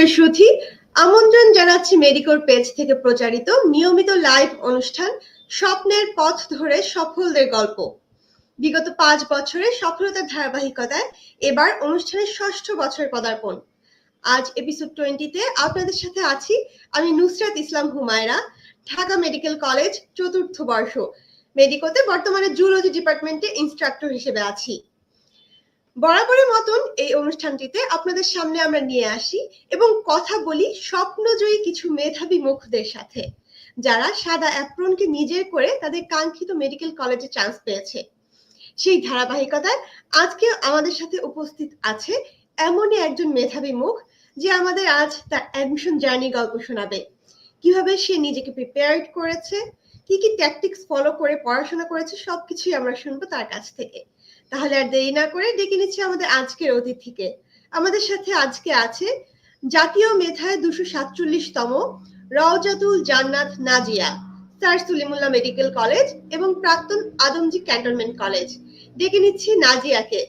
আসসালামু আলাইকুম আমন্ত্রণ জানাচ্ছি মেডিকোর পেজ থেকে প্রচারিত নিয়মিত লাইভ অনুষ্ঠান, স্বপ্নের পথ ধরে সফলদের গল্প। বিগত পাঁচ বছরের সফলতার ধারাবাহিকতায় এবার অনুষ্ঠানের ষষ্ঠ বছর পদার্পণ। আজ এপিসোড টোয়েন্টিতে আপনাদের সাথে আছি আমি নুসরাত ইসলাম হুমায়রা, ঢাকা মেডিকেল কলেজ চতুর্থ বর্ষ। মেডিকোতে বর্তমানে জুলজি ডিপার্টমেন্টে ইনস্ট্রাক্টর হিসেবে আছি। বরাবরের মতন এই অনুষ্ঠানটিতে আপনাদের সামনে আমরা নিয়ে আসি এবং কথা বলি স্বপ্নজয়ী কিছু মেধাবী মুখদের সাথে, যারা সাদা অ্যাপ্রনকে নিজের করে তাদের কাঙ্ক্ষিত মেডিকেল কলেজে চান্স পেয়েছে। সেই ধারাবাহিকতায় আজকে আমাদের সাথে উপস্থিত আছে এমনই একজন মেধাবী মুখ, যে আমাদের আজ তার অ্যাডমিশন জার্নি গল্প শোনাবে। কীভাবে সে নিজেকে প্রিপেয়ার করেছে, কি কি ট্যাকটিক্স ফলো করে পড়াশোনা করেছে, সবকিছুই আমরা শুনব তার কাছ থেকে। তাহলে আর দেরি না করে ডেকে নিচ্ছি আমাদের আজকের অতিথিকে। আমাদের সাথে আজকে আছে জাতীয় মেধায় দুশো সাতচল্লিশতম Rawzatul Jannat Nazia sir Salimullah medical college এবং প্রাক্তন আদমজি ক্যান্টনমেন্ট কলেজ। ডেকে নিচ্ছি নাজিয়াকে।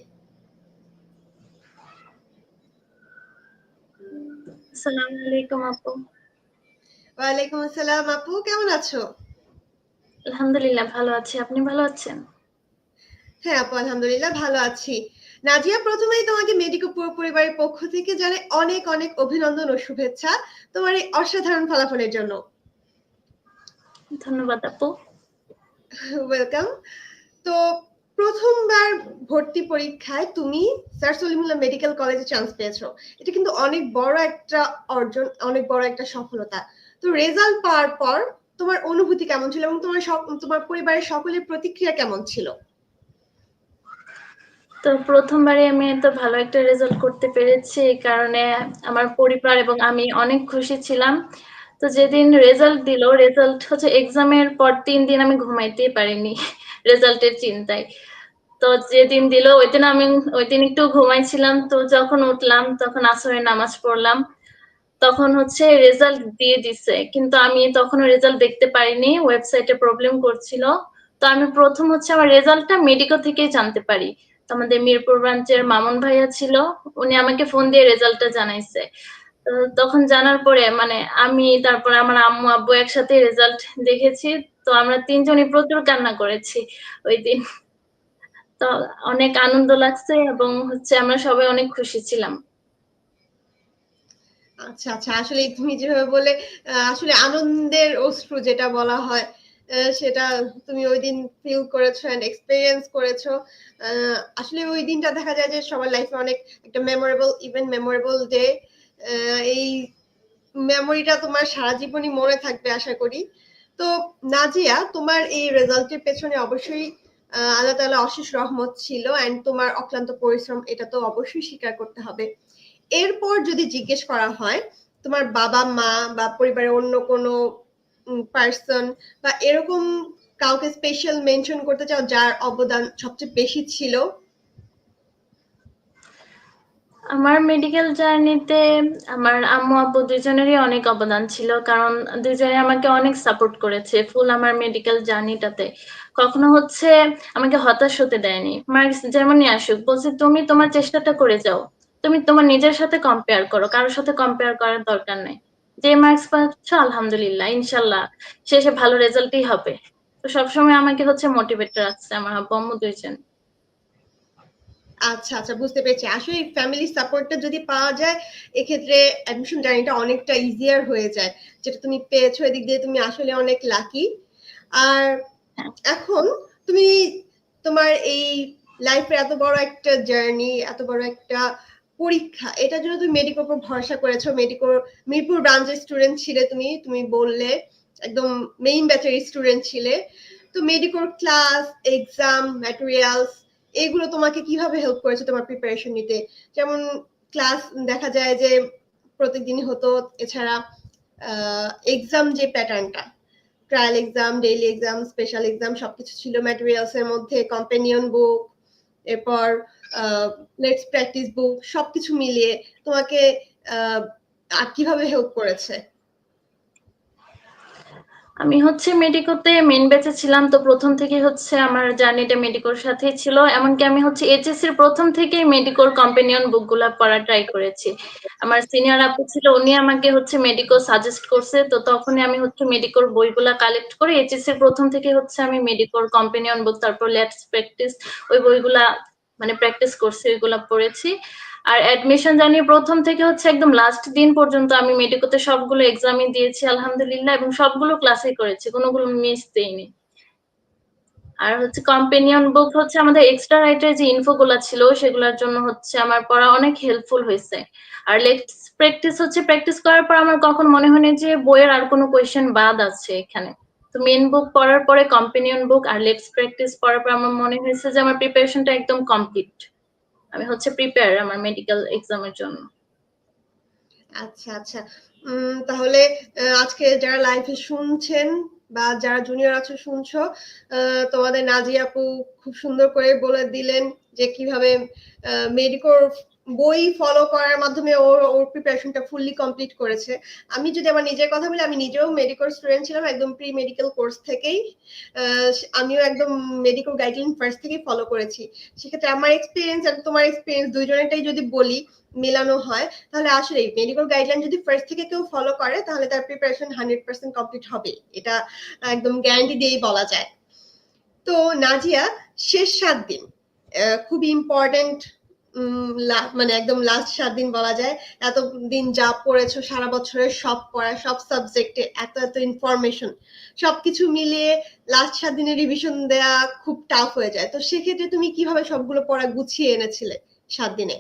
আসসালামু আলাইকুম আপু। ওয়ালাইকুম আসসালাম আপু কেমন আছো? আলহামদুলিল্লাহ ভালো আছি। আপনি ভালো আছেন? হ্যাঁ আপু আলহামদুলিল্লাহ ভালো আছি। নাজিয়া প্রথমেই তোমাকে মেডিকো পুরো পরিবারের পক্ষ থেকে জানে অনেক অনেক অভিনন্দন ও শুভেচ্ছা তোমার এই অসাধারণ ফলাফলের জন্য। ধন্যবাদ আপু। ওয়েলকাম তো প্রথমবার ভর্তি পরীক্ষায় তুমি স্যার সলিমুল্লাহ মেডিকেল কলেজে চান্স পেয়েছ। এটা কিন্তু অনেক বড় একটা অর্জন অনেক বড় একটা সফলতা। তো রেজাল্ট পাওয়ার পর তোমার অনুভূতি কেমন ছিল এবং তোমার তোমার পরিবারের সকলের প্রতিক্রিয়া কেমন ছিল? তো প্রথমবারে আমি তো ভালো একটা রেজাল্ট করতে পেরেছি এই কারণে আমার পরিবার এবং আমি অনেক খুশি ছিলাম। তো যেদিন রেজাল্ট দিল রেজাল্ট হচ্ছে এক্সামের পর তিন দিন আমি ঘুমাইতেই পারিনি রেজাল্টের চিন্তায়। তো যেদিন দিল, ওই দিন আমি, ওই দিন একটু ঘুমাইছিলাম। তো যখন উঠলাম, তখন আসরের নামাজ পড়লাম। তখন হচ্ছে রেজাল্ট দিয়ে দিছে। কিন্তু আমি তখন রেজাল্ট দেখতে পারিনি ওয়েবসাইটে প্রবলেম করছিল। তো আমি প্রথম হচ্ছে আমার রেজাল্টটা মেডিকো থেকেই জানতে পারি। আমাদের মিরপুর ব্রাঞ্চের মামুন ভাইয়া ছিল, উনি আমাকে ফোন দিয়ে রেজাল্টটা জানাইছে। তখন জানার পরে মানে আমি, তারপরে আমার আম্মু, আব্বু একসাথে রেজাল্ট দেখেছি। তো আমরা তিনজনই প্রচুর কান্না করেছি ওই দিন। তো অনেক আনন্দ লাগছে এবং হচ্ছে আমরা সবাই অনেক খুশি ছিলাম। আচ্ছা আচ্ছা। আসলে তুমি যেভাবে বলে আসলে আনন্দের অশ্রু যেটা বলা হয় সেটা তুমি ওই দিন ফিল করেছ এন্ড এক্সপেরিয়েন্স করেছ। আসলে ওই দিনটা দেখা যায় যে সবার লাইফে অনেক একটা মেমোরেবল ইভেন মেমোরেবল ডে এই মেমোরিটা তোমার সারা জীবনই মনে থাকবে আশা করি। তো নাজিয়া, তোমার এই রেজাল্টের পেছনে অবশ্যই আল্লাহ তাআলা অশেষ রহমত ছিল এন্ড তোমার অক্লান্ত পরিশ্রম এটা তো অবশ্যই স্বীকার করতে হবে। এরপর যদি জিজ্ঞেস করা হয়, তোমার বাবা মা বা পরিবারের অন্য কোনো পার্সন বা এরকম কাউকে স্পেশাল মেনশন করতে চাও যার অবদান সবচেয়ে বেশি ছিল? আমার মেডিকেল জার্নিতে আমার আম্মু, আব্বু দুজনেরই অনেক অবদান ছিল, কারণ দুজনে আমাকে অনেক সাপোর্ট করেছে ফুল আমার মেডিকেল জার্নিটাতে কখনো হচ্ছে আমাকে হতাশ হতে দেয়নি। মার্কস যেমনই আসুক, বলছে, তুমি তোমার চেষ্টাটা করে যাও। তুমি তোমার নিজের সাথে কম্পেয়ার করো। কারোর সাথে কম্পেয়ার করার দরকার নেই। যে মার্কস পাচ্ছ, আলহামদুলিল্লাহ, ইনশাল্লাহ। শেষে ভালো রেজাল্টই হবে। তো সবসময় আমাকে হচ্ছে মোটিভেট রাখছে আমার আব্বু আম্মু দুইজন। আচ্ছা আচ্ছা বুঝতে পেরেছি। আসলে ফ্যামিলি সাপোর্টটা যদি পাওয়া যায়, এক্ষেত্রে অ্যাডমিশন জার্নিটা অনেকটা ইজিয়ার হয়ে যায়। যেটা তুমি পেয়েছ, এদিক দিয়ে তুমি আসলে অনেক লাকি আর। এখন তুমি তোমার এই লাইফের এত বড় একটা জার্নি এত বড় একটা পরীক্ষা এটার জন্য তুমি মেডিকোর উপর ভরসা করেছ। মেডিকোর মিরপুর ব্রাঞ্চের স্টুডেন্ট ছিলে তুমি তুমি বললে, একদম মেইন ব্যাচের স্টুডেন্ট ছিলে। তো মেডিকোর ক্লাস এক্সাম ম্যাটেরিয়ালস এগুলো তোমাকে কীভাবে হেল্প করেছে তোমার প্রিপারেশন নিতে? যেমন ক্লাস দেখা যায় যে প্রতিদিনই হতো, এছাড়া এক্সাম যে প্যাটার্নটা trial exam daily exam special exam সবকিছু ছিল ম্যাটেরিয়ালস এর মধ্যে কম্পেনিয়ন বুক এরপর লেটস প্র্যাকটিস বুক সবকিছু মিলিয়ে তোমাকে কীভাবে হেল্প করেছে? আমি হচ্ছে মেডিকোতে মেন ব্যাচে ছিলাম, তো প্রথম থেকে হচ্ছে আমার জার্নিটা মেডিকোর সাথেই ছিল। এমনকি আমি হচ্ছে এইচএসসি এর প্রথম থেকেই মেডিকোর কম্পেনিয়ন বুক বুকগুলা পড়া ট্রাই করেছি। আমার সিনিয়র আপু ছিল, উনি আমাকে হচ্ছে মেডিকো সাজেস্ট করছে, তো তখনই আমি হচ্ছে মেডিকোর বইগুলা কালেক্ট করে এইচএস এর প্রথম থেকে হচ্ছে আমি মেডিকোর কম্পেনিয়ন বুক তারপর লেটস প্র্যাকটিস ওই বইগুলা মানে প্র্যাকটিস করছি ওইগুলা পড়েছি। আর অ্যাডমিশন জানি প্রথম থেকে হচ্ছে একদম লাস্ট দিন পর্যন্ত আমি মেডিকোতে সবগুলো এক্সামই দিয়েছি, আলহামদুলিল্লাহ, এবং সবগুলো ক্লাসে করেছি, কোনোগুলো মিস দেইনি। আর হচ্ছে কম্পেনিয়ন বুক হচ্ছে আমাদের এক্সট্রা রাইটের যে ইনফোগুলো ছিল, সেগুলোর জন্য হচ্ছে আমার পড়া অনেক হেল্পফুল হয়েছে। আর লেটস প্র্যাকটিস হচ্ছে প্র্যাকটিস করার পর আমার কখন মনে হয়নি যে বইয়ের আর কোনো কোয়েশ্চেন বাদ আছে এখানে। তো মেন বুক পড়ার পরে কম্পেনিয়ন বুক আর লেটস প্র্যাকটিস পড়ার পর আমার মনে হয়েছে যে আমার প্রিপারেশনটা একদম কমপ্লিট আমি হচ্ছে প্রিপেয়ার আমার মেডিকেল এক্সামের জন্য। আচ্ছা আচ্ছা। তাহলে আজকে যারা লাইভে শুনছেন বা যারা জুনিয়র আছো, শুনছো তোমাদের নাজি আপু খুব সুন্দর করে বলে দিলেন যে কীভাবে মেডিকোর বই ফলো করার মাধ্যমে ওর ওর প্রিপারেশনটা ফুললি কমপ্লিট করেছে। আমি যদি আমার নিজের কথা বলি, আমি নিজেও মেডিকেল স্টুডেন্ট ছিলাম, একদম প্রি মেডিকেল কোর্স থেকেই আমিও একদম মেডিকেল গাইডলাইন ফার্স্ট থেকেই ফলো করেছি। সেক্ষেত্রে আমার এক্সপিরিয়েন্স আর তোমার এক্সপিরিয়েন্স দুইজনেরটাই যদি বলি, মেলানো হয়, তাহলে আসলে মেডিকেল গাইডলাইন যদি ফার্স্ট থেকে কেউ ফলো করে, তাহলে তার প্রিপারেশন হান্ড্রেড পার্সেন্ট কমপ্লিট হবে এটা একদম গ্যারান্টি দিয়েই বলা যায়। তো নাজিয়া, শেষ সাত দিন খুবই ইম্পর্টেন্ট মানে একদম লাস্ট সাত দিন বলা যায় এত দিন যা পড়েছো, সারা বছরের সব পড়া, সব সাবজেক্টে এত এত ইনফরমেশন সবকিছু মিলিয়ে লাস্ট সাত দিনের রিভিশন দেয়া খুব টাফ হয়ে যায়। তো সেক্ষেত্রে তুমি কীভাবে সবগুলো পড়া গুছিয়ে এনেছিলে সাত দিনে?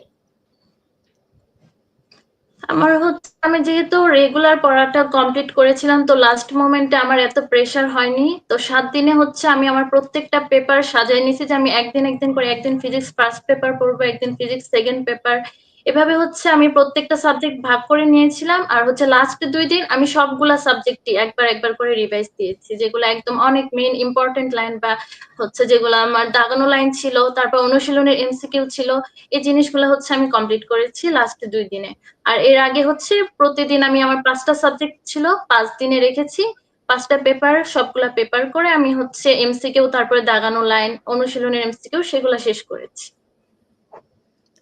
আমার হচ্ছে, আমি যেহেতু রেগুলার পড়াটা কমপ্লিট করেছিলাম, তো লাস্ট মোমেন্টে আমার এত প্রেশার হয়নি। তো সাত দিনে হচ্ছে আমি আমার প্রত্যেকটা পেপার সাজাই নিয়েছি যে আমি একদিন একদিন করে, একদিন ফিজিক্স ফার্স্ট পেপার পড়ব, একদিন ফিজিক্স সেকেন্ড পেপার এভাবে হচ্ছে আমি প্রত্যেকটা সাবজেক্ট ভাগ করে নিয়েছিলাম, আর হচ্ছে লাস্ট দুই দিন আমি সবগুলা সাবজেক্টই একবার একবার করে রিভাইজ দিয়েছি, যেগুলো একদম অনেক মেইন ইম্পর্টেন্ট লাইন বা হচ্ছে যেগুলো আমার দাগানো লাইন ছিল, তারপর অনুশীলনের এমসিকিউ ছিল, এই জিনিসগুলো হচ্ছে আমি কমপ্লিট করেছি লাস্ট দুই দিনে। আর এর আগে হচ্ছে প্রতিদিন আমি আমার পাঁচটা সাবজেক্ট ছিল, পাঁচ দিনে রেখেছি, পাঁচটা পেপার সবগুলা পেপার করে আমি হচ্ছে এমসিকিউ তারপরে দাগানো লাইন অনুশীলনের এমসিকিউ সেগুলো শেষ করেছি।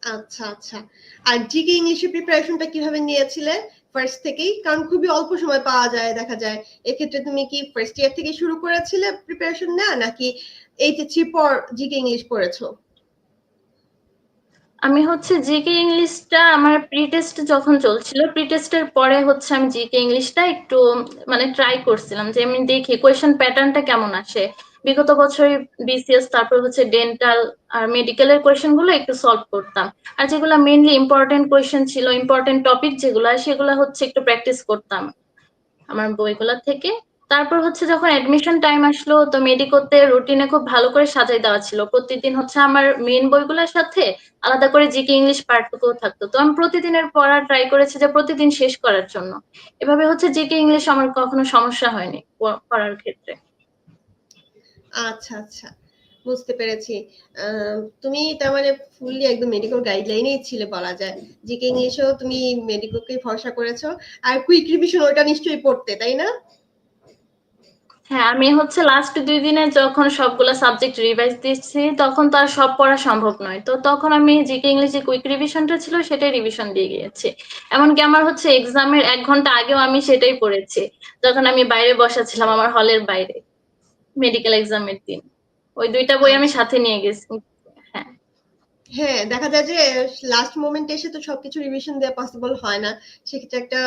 আচ্ছা আচ্ছা। আর জিকে ইংলিশে প্রিপারেশনটা কীভাবে নিয়েছিলে ফার্স্ট থেকেই? কারণ খুবই অল্প সময় পাওয়া যায়, দেখা যায়। এক্ষেত্রে তুমি কি ফার্স্ট ইয়ার থেকে শুরু করেছিলে প্রিপারেশন নেওয়া নাকি এইচএসসি পর জিকে ইংলিশ পড়েছো? আমি হচ্ছে জিকে ইংলিশটা আমার প্রি টেস্ট যখন চলছিল প্রি টেস্টের পরে হচ্ছে আমি জিকে ইংলিশটা একটু মানে ট্রাই করছিলাম যে আমি দেখি কোয়েশ্চেন প্যাটার্নটা কেমন আসে। বিগত বছরে বিসিএস তারপর হচ্ছে ডেন্টাল আর মেডিকেলের কোয়েশ্চেনগুলো একটু সলভ করতাম। আর যেগুলো মেইনলি ইম্পর্টেন্ট কোয়েশ্চেন ছিল ইম্পর্টেন্ট টপিক যেগুলো, সেগুলো হচ্ছে একটু প্র্যাকটিস করতাম আমার বইগুলো থেকে। তারপর হচ্ছে যখন অ্যাডমিশন টাইম আসলো, তো মেডিকোতে রুটিনে খুব ভালো করে সাজাই দেওয়া ছিল। প্রতিদিন হচ্ছে আমার মেইন বইগুলোর সাথে আলাদা করে জিকে ইংলিশ পার্টটুকুও থাকতো। তো আমি প্রতিদিনের পড়া ট্রাই করেছি যে প্রতিদিন শেষ করার জন্য। এভাবে হচ্ছে জিকে ইংলিশ আমার কখনো সমস্যা হয়নি পড়ার ক্ষেত্রে। আচ্ছা আচ্ছা। বুঝতে পেরেছি। তুমি তার মানে ফুললি একদম মেডিকেল গাইডলাইনেই ছিলে বলা যায়। জিকে ইংলিশেও তুমি মেডিকেলকে ভরসা করেছ। আর কুইক রিভিশন ওটা নিশ্চয়ই পড়তে, তাই না? হ্যাঁ আমি হচ্ছে লাস্ট দুই দিনে যখন সবগুলা সাবজেক্ট রিভাইজ দিচ্ছি, তখন তো আর সব পড়া সম্ভব নয়। তো তখন আমি জিকে ইংলিশ যে কুইক রিভিশনটা ছিল, সেটাই রিভিশন দিয়ে গিয়েছি। এমনকি আমার হচ্ছে এক্সামের এক ঘণ্টা আগেও আমি সেটাই পড়েছি। যখন আমি বাইরে বসা ছিলাম, আমার হলের বাইরে। মেডিকেল এক্সামের দিন। ওই দুইটা বই আমি সাথে নিয়ে গেছি। হ্যাঁ। হ্যাঁ দেখা যায় যে লাস্ট মোমেন্টে এসে তো সবকিছু রিভিশন দেওয়া পসিবল হয় না। সেক্ষেত্রে একটা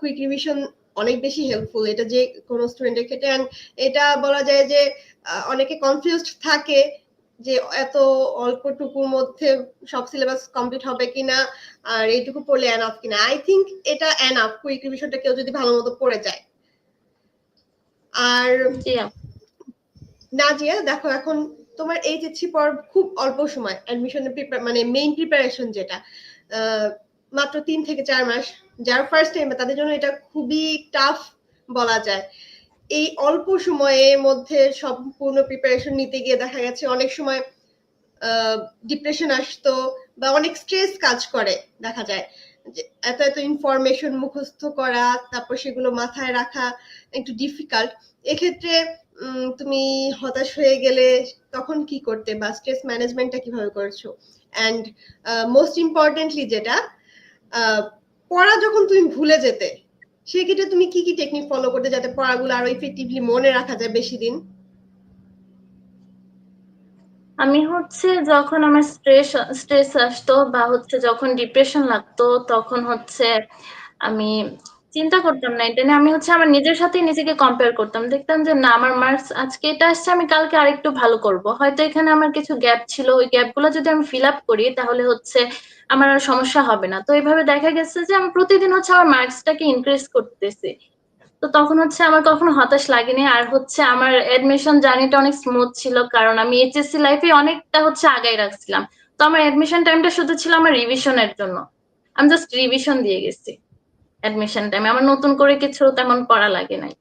কুইক রিভিশন অনেক বেশি হেল্পফুল এটা যে কোনো স্টুডেন্টের ক্ষেত্রে and এটা বলা যায় যে অনেকে কনফিউজড থাকে যে এত অল্পটুকুর মধ্যে সব সিলেবাস কমপ্লিট হবে কিনা আর এইটুকু পড়লে এনাফ কিনা। আই থিঙ্ক এটা এনাফ কুইক রিভিশনটা কেউ যদি ভালো মতো পড়ে যায়। আর আপু। নাজিয়া, দেখো এখন তোমার এইচএসসি পর খুব অল্প সময় অ্যাডমিশনের মানে মেইন প্রিপারেশন যেটা মাত্র তিন থেকে চার মাস, যারা ফার্স্ট টাইম তাদের জন্য এটা খুবই টাফ বলা যায়। এই অল্প সময়ের মধ্যে সম্পূর্ণ প্রিপারেশন নিতে গিয়ে দেখা গেছে অনেক সময় ডিপ্রেশন আসতো বা অনেক স্ট্রেস কাজ করে, দেখা যায়। এত এত ইনফরমেশন মুখস্থ করা, তারপর সেগুলো মাথায় রাখা একটু ডিফিকাল্ট এক্ষেত্রে তুমি হতাশ হয়ে গেলে তখন কি করতে বা স্ট্রেস ম্যানেজমেন্টটা কীভাবে করছ? অ্যান্ড মোস্ট ইম্পর্টেন্টলি যেটা পড়া যখন তুমি ভুলে যেতে, সেক্ষেত্রে তুমি কি কি টেকনিক ফলো করতে যাতে পড়াগুলো আরও ইফেক্টিভলি মনে রাখা যায় বেশি দিন? আমি হচ্ছে যখন আমার স্ট্রেস স্ট্রেস আসতো বা হচ্ছে যখন ডিপ্রেশন লাগতো, তখন হচ্ছে আমি চিন্তা করতাম না, এটা আমি হচ্ছে আমার নিজের সাথে নিজেকে কম্পেয়ার করতাম। দেখতাম যে না, আমার মার্কস আজকে এটা আসছে, আমি কালকে আরেকটু ভালো করব। হয়তো এখানে আমার কিছু গ্যাপ ছিল, ওই গ্যাপগুলো যদি আমি ফিল আপ করি, তাহলে হচ্ছে আমার আর সমস্যা হবে না। তো এইভাবে দেখা গেছে যে আমি প্রতিদিন হচ্ছে আমার মার্কসটাকে ইনক্রিজ করতেছি। তো তখন হচ্ছে আমার কখনো হতাশ লাগেনি, আর হচ্ছে আমার এডমিশন জার্নিটা অনেক স্মুথ ছিল, কারণ আমি এইচএসসি লাইফে অনেকটা হচ্ছে আগাই রাখছিলাম। তো আমার এডমিশন টাইমটা শুধু ছিল আমার রিভিশনের জন্য। আমি জাস্ট রিভিশন দিয়ে গেছি। এডমিশন টাইমে আমার নতুন করে কিছু তেমন পড়া লাগে নাই।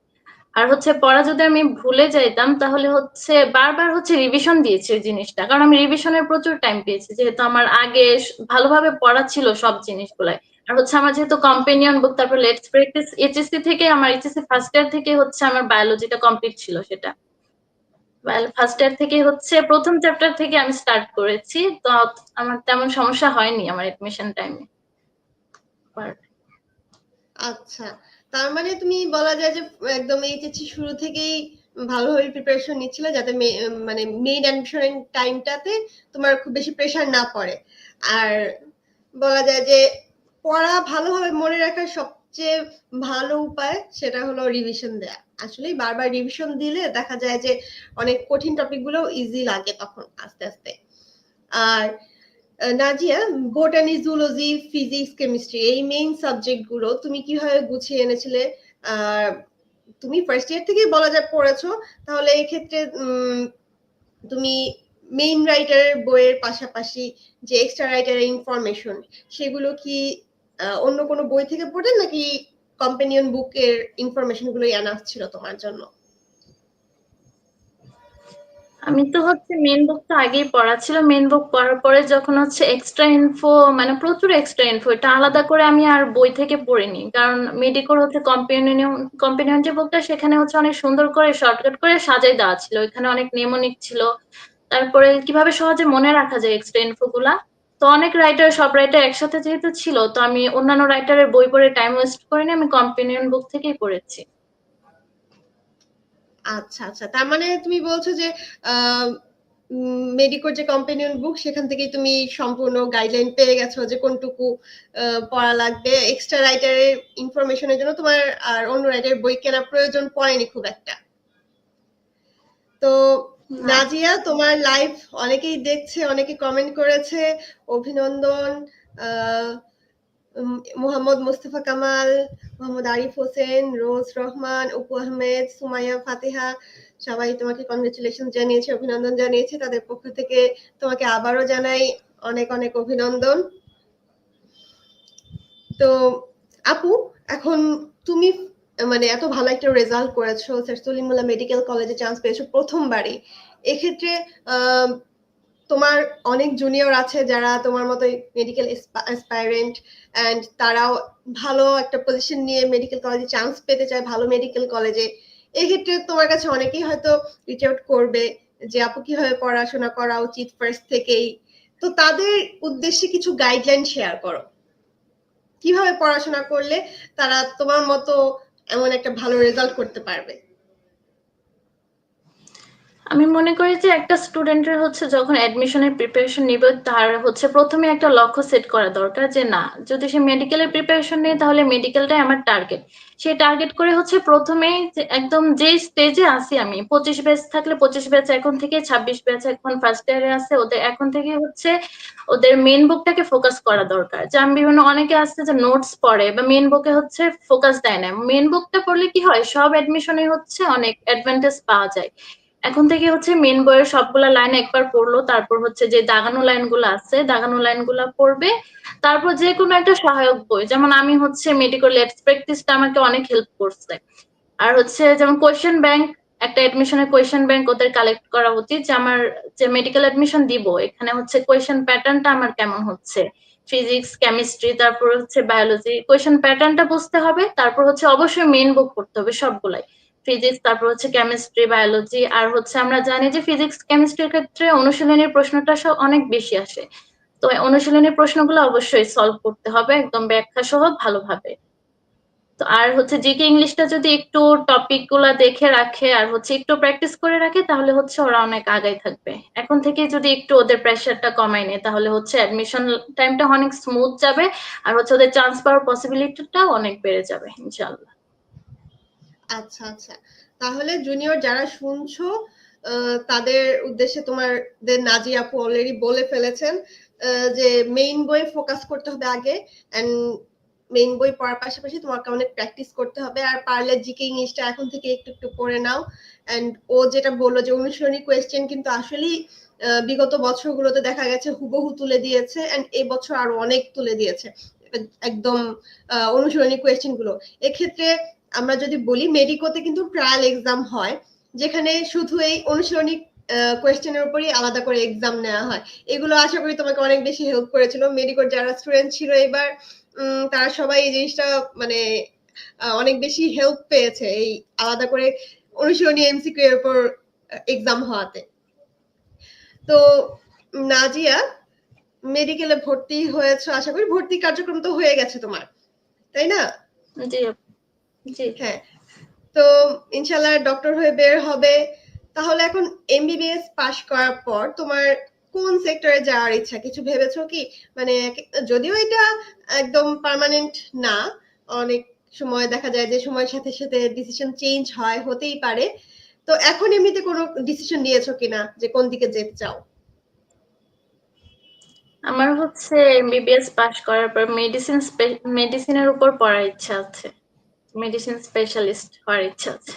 আর হচ্ছে পড়া যদি আমি ভুলে যাইতাম, তাহলে হচ্ছে বারবার হচ্ছে রিভিশন দিয়েছি ওই জিনিসটা। কারণ আমি রিভিশনের প্রচুর টাইম পেয়েছি, যেহেতু আমার আগে ভালোভাবে পড়া ছিল সব জিনিসগুলাই। আর হচ্ছে আমার যেহেতু কম্পেনিয়ন বুক তারপর লেটস প্র্যাকটিস এইচএসসি থেকে, আমার এইচএসসি ফার্স্ট ইয়ার থেকে হচ্ছে আমার বায়োলজিটা কমপ্লিট ছিল সেটা। ফার্স্ট ইয়ার থেকে হচ্ছে প্রথম চ্যাপ্টার থেকে আমি স্টার্ট করেছি। তো আমার তেমন সমস্যা হয়নি আমার এডমিশন টাইমে আচ্ছা। তার মানে তুমি বলা যায় যে, একদম এইচএসসি শুরু থেকেই ভালোভাবে প্রিপারেশন নিচ্ছিলে যাতে মানে মেইন অ্যাডমিশন টাইমটাতে তোমার খুব বেশি প্রেশার না পড়ে। আর বলা যায় যে, পড়া ভালোভাবে মনে রাখার সবচেয়ে ভালো উপায় সেটা হলো রিভিশন দেয়া। আসলে বারবার রিভিশন দিলে দেখা যায় যে, অনেক কঠিন টপিকগুলো ইজি লাগে তখন আস্তে আস্তে। আর Nazia botany zoology physics chemistry এই মেইন সাবজেক্টগুলো তুমি কীভাবে গুছিয়ে এনেছিলে? তুমি ফার্স্ট ইয়ার থেকেই বলা যায় পড়েছো, তাহলে এই ক্ষেত্রে তুমি মেইন রাইটারের বইয়ের পাশাপাশি যে এক্সট্রা রাইটারের ইনফরমেশন সেগুলো কি অন্য কোনো বই থেকে পড়ে নাকি কম্পেনিয়ন বুকের ইনফরমেশন গুলোই আনা ছিল তোমার জন্য? আমি তো হচ্ছে মেন বুক তো আগেই পড়া ছিল। মেন বুক পড়ার পরে যখন হচ্ছে এক্সট্রা ইনফো মানে প্রচুর এক্সট্রা ইনফো এটা আলাদা করে আমি আর বই থেকে পড়িনি। কারণ মেডিকোর হচ্ছে কম্পেনিয়ন কম্পেনিয়ন যে বুকটা সেখানে হচ্ছে অনেক সুন্দর করে শর্টকাট করে সাজাই দেওয়া ছিল। এখানে অনেক নেমোনিক ছিল। তারপরে কীভাবে সহজে মনে রাখা যায় এক্সট্রা ইনফো গুলা? তো অনেক রাইটার সব রাইটার একসাথে যেহেতু ছিল, তো আমি অন্যান্য রাইটারের বই পড়ে টাইম ওয়েস্ট করিনি, আমি কম্পেনিয়ন বুক থেকেই পড়েছি। আচ্ছা আচ্ছা। তার মানে তুমি বলছো যে মেডিকোর যে কম্পেনিয়ন বুক সেখান থেকেই তুমি সম্পূর্ণ গাইডলাইন পেয়ে গেছো যে কোনটুকু পড়া লাগবে। এক্সট্রা রাইটারের ইনফরমেশনের জন্য তোমার আর অন্য রাইটারের বই কেনা প্রয়োজন পড়েনি খুব একটা। তো নাজিয়া তোমার লাইভ অনেকেই দেখছে অনেকে কমেন্ট করেছে। অভিনন্দন আহ, মোহাম্মদ মোস্তফা কামাল মোহাম্মদ আরিফ হোসেন রোজ রহমান অপু আহমেদ সুমাইয়া ফাতেহা সবাই তোমাকে কংগ্রেচুলেশন জানিয়েছে অভিনন্দন জানিয়েছে। তাদের পক্ষ থেকে তোমাকে আবারও জানাই অনেক অনেক অভিনন্দন। তো আপু এখন তুমি মানে এত ভালো একটা রেজাল্ট করেছ স্যার মেডিকেল কলেজে চান্স পেয়েছ প্রথমবারই। এক্ষেত্রে আহ, তোমার অনেক জুনিয়র আছে যারা তোমার মতো মেডিকেল অ্যাসপাইরেন্ট অ্যান্ড তারাও ভালো একটা পজিশন নিয়ে মেডিকেল কলেজে চান্স পেতে চায়, ভালো মেডিকেল কলেজে এই ক্ষেত্রে তোমার কাছে অনেকেই হয়তো রিচ আউট করবে যে, আপু, কীভাবে পড়াশোনা করা উচিত ফার্স্ট থেকেই? তো তাদের উদ্দেশ্যে কিছু গাইডলাইন শেয়ার করো। কীভাবে পড়াশোনা করলে তারা তোমার মতো এমন একটা ভালো রেজাল্ট করতে পারবে? আমি মনে করি যে একটা স্টুডেন্টের হচ্ছে যখন অ্যাডমিশনের প্রিপারেশন নিবে, তার হচ্ছে প্রথমে একটা লক্ষ্য সেট করা দরকার যে না, যদি সে মেডিকেলের প্রিপারেশন নেয়, তাহলে মেডিকেলটাই আমার টার্গেট সেই টার্গেট করে হচ্ছে প্রথমেই যে একদম যে স্টেজে আসি আমি, পঁচিশ ব্যাচ থাকলে পঁচিশ ব্যাচ এখন থেকে, ছাব্বিশ ব্যাচ এখন ফার্স্ট ইয়ারে আছে, ওদের এখন থেকে হচ্ছে ওদের মেন বুকটাকে ফোকাস করা দরকার। যে আমি বিভিন্ন অনেকে আসছে যে নোটস পড়ে বা মেন বুকে হচ্ছে ফোকাস দেয় না। মেন বুকটা পড়লে কি হয়? সব অ্যাডমিশনে হচ্ছে অনেক অ্যাডভান্টেজ পাওয়া যায়। এখন থেকে হচ্ছে মেন বইয়ের সবগুলা লাইন একবার পড়ল, তারপর হচ্ছে যে দাগানো লাইনগুলো আছে, দাগানো লাইনগুলো পড়বে। তারপর যে কোনো একটা সহায়ক বই, যেমন আমি হচ্ছে মেডিকেল লেটস প্র্যাকটিসটা আমাকে অনেক হেল্প করছে। আর হচ্ছে যেমন কোয়েশ্চেন ব্যাংক একটা এডমিশনের কোয়েশ্চেন ব্যাংক ওদের কালেক্ট করা উচিত, যে আমার যে মেডিকেল এডমিশন দিব, এখানে হচ্ছে কোয়েশ্চেন প্যাটার্নটা আমার কেমন হচ্ছে? ফিজিক্স কেমিস্ট্রি তারপর হচ্ছে বায়োলজি কোয়েশ্চেন প্যাটার্নটা বুঝতে হবে, তারপর হচ্ছে অবশ্যই মেইন বুক পড়তে হবে সবগুলাই। ফিজিক্স তারপর হচ্ছে কেমিস্ট্রি বায়োলজি আর হচ্ছে আমরা জানি যে ফিজিক্স কেমিস্ট্রির ক্ষেত্রে অনুশীলনের প্রশ্নটা সব অনেক বেশি আসে। তো অনুশীলনের প্রশ্নগুলো অবশ্যই সলভ করতে হবে, একদম ব্যাখ্যা সহ ভালোভাবে। তো আর হচ্ছে জিকে ইংলিশটা যদি একটু টপিকগুলা দেখে রাখে, আর হচ্ছে একটু প্র্যাকটিস করে রাখে, তাহলে হচ্ছে ওরা অনেক আগাই থাকবে। এখন থেকে যদি একটু ওদের প্রেশারটা কমাই নেয়, তাহলে হচ্ছে অ্যাডমিশন টাইমটা অনেক স্মুথ যাবে, আর হচ্ছে ওদের চান্স পাওয়ার পসিবিলিটিটাও অনেক বেড়ে যাবে, ইনশাআল্লাহ। আচ্ছা আচ্ছা। তাহলে জুনিয়র যারা শুনছো তাদের উদ্দেশ্যে তোমাদের নাজি আপু অলরেডি বলে ফেলেছেন যে মেইন বই ফোকাস করতে হবে আগে এন্ড মেইন বই পড়ার পাশাপাশি তোমাকে অনেক প্র্যাকটিস করতে হবে। আর পারলে জিকে ইংলিশটা এখন থেকে একটু একটু পড়ে নাও। এন্ড ও যেটা বলল যে অনুসরণী কোয়েশ্চেন কিন্তু আসলেই বিগত বছরগুলোতে দেখা গেছে হুবহু তুলে দিয়েছে এন্ড এই বছর আরও অনেক তুলে দিয়েছে। একদম অনুসরণী কোয়েশ্চেনগুলো। এক্ষেত্রে আমরা যদি বলি, মেডিকোতে কিন্তু ট্রায়াল এক্সাম হয়, যেখানে শুধু এই অনুশীলনী কোয়েশ্চেনের উপরই আলাদা করে এক্সাম নেওয়া হয়। এগুলো আশা করি তোমাকে অনেক বেশি হেল্প করেছিল। মেডিকোর যারা স্টুডেন্ট ছিল এবার তারা সবাই এই জিনিসটা মানে অনেক বেশি হেল্প পেয়েছে এই আলাদা করে অনুশীলনী এমসিকিউ এর উপর এক্সাম হওয়াতে। তো, নাজিয়া মেডিকেলে ভর্তি হয়েছে, আশা করি ভর্তি কার্যক্রম তো হয়ে গেছে তোমার, তাই না? জি। জি। হ্যাঁ। তো ইনশাল্লাহ ডক্টর হয়ে বের হবে। তাহলে এখন এমবিবিএস পাশ করার পর তোমার কোন সেক্টরে যাওয়ার ইচ্ছা? কিছু ভেবেছো কি? মানে যদিও এটা একদম পার্মানেন্ট না অনেক সময় দেখা যায় যে সময়ের সাথে সাথে ডিসিশন চেঞ্জ হয় হতেই পারে। তো এখন এমনিতে কোনো ডিসিশন নিয়েছো কিনা যে কোন দিকে যেতে চাও? আমার হচ্ছে এমবিবিএস পাশ করার পর মেডিসিন মেডিসিনের উপর পড়ার ইচ্ছা আছে। মেডিসিন স্পেশালিস্ট হওয়ার ইচ্ছা আছে।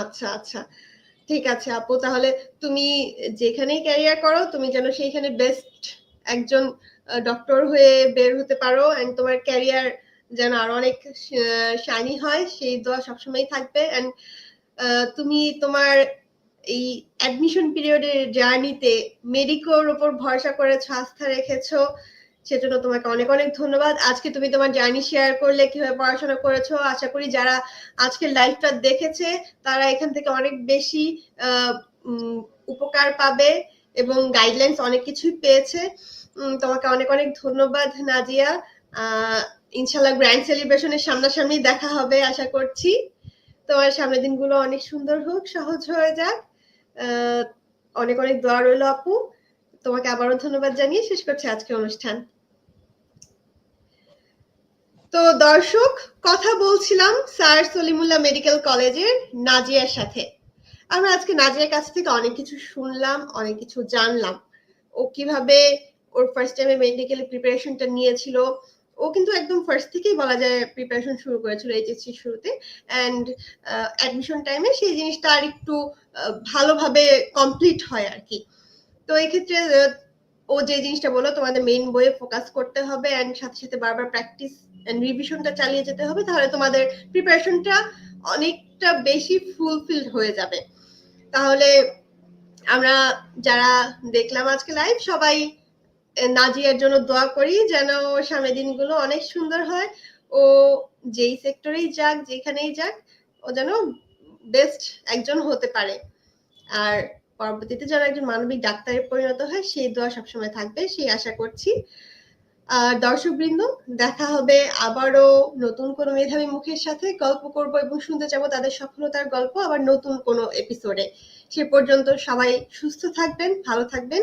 আচ্ছা আচ্ছা। ঠিক আছে আপু, তাহলে তুমি যেখানেই ক্যারিয়ার করো, তুমি যেন সেইখানে বেস্ট একজন ডক্টর হয়ে বের হতে পারো এন্ড তোমার ক্যারিয়ার যেন আরও অনেক শাইনি হয়, সেই দোয়া সবসময় থাকবে এন্ড তুমি তোমার এই অ্যাডমিশন পিরিয়ডের জার্নিতে মেডিকোর উপর ভরসা করেছ, আস্থা রেখেছো সেজন্য তোমাকে অনেক অনেক ধন্যবাদ। আজকে তুমি তোমার জার্নি শেয়ার করলে, কীভাবে পড়াশোনা করেছ, আশা করি যারা আজকের লাইভটা দেখেছে, তারা এখান থেকে অনেক বেশি উপকার পাবে এবং গাইডলাইন্স অনেক কিছুই পেয়েছে। তোমাকে অনেক অনেক ধন্যবাদ, নাজিয়া। ইনশাল্লাহ গ্র্যান্ড সেলিব্রেশনের সামনাসামনি দেখা হবে, আশা করছি। তোমার সামনের দিনগুলো অনেক সুন্দর হোক, সহজ হয়ে যাক। অনেক অনেক দোয়া রইল আপু। তোমাকে আবারও ধন্যবাদ জানিয়ে শেষ করছি আজকের অনুষ্ঠান। তো দর্শক, কথা বলছিলাম স্যার সলিমুল্লাহ মেডিকেল কলেজের নাজিয়ার সাথে। আমরা আজকে নাজিয়ার কাছ থেকে অনেক কিছু শুনলাম, অনেক কিছু জানলাম। ও কীভাবে ওর ফার্স্ট টাইমে মেডিকেল প্রিপারেশনটা নিয়েছিল। ও কিন্তু একদম ফার্স্ট থেকেই বলা যায় প্রিপারেশন শুরু করেছিল এইচএসসি শুরুতে। অ্যান্ড অ্যাডমিশন টাইমে সেই জিনিসটা আর একটু ভালোভাবে কমপ্লিট হয় আর কি। তো এই ক্ষেত্রে ও যে জিনিসটা বলল, তোমাদের মেইন বইয়ে ফোকাস করতে হবে। অ্যান্ড সাথে সাথে বারবার প্র্যাকটিস রিভিশনটা চালিয়ে যেতে হবে, তাহলে তোমাদের প্রিপারেশনটা অনেকটা বেশি ফুলফিল হয়ে যাবে। তাহলে আমরা যারা দেখলাম আজকে লাইভ সবাই নাজিয়ার জন্য দোয়া করি যেন সামনের দিনগুলো অনেক সুন্দর হয়। ও যেই সেক্টরেই যাক, যেখানেই যাক, ও যেন বেস্ট একজন হতে পারে। আর পরবর্তীতে যেন একজন মানবিক ডাক্তারে পরিণত হয়, সেই দোয়া সবসময় থাকবে, সেই আশা করছি। আর দর্শকবৃন্দ, দেখা হবে আবারও নতুন কোনো মেধাবী মুখের সাথে। গল্প করব এবং শুনতে যাব তাদের সফলতার গল্প আবার নতুন কোনো এপিসোডে সে পর্যন্ত সবাই সুস্থ থাকবেন, ভালো থাকবেন।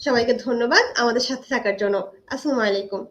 সবাইকে ধন্যবাদ আমাদের সাথে থাকার জন্য। আসসালামু আলাইকুম।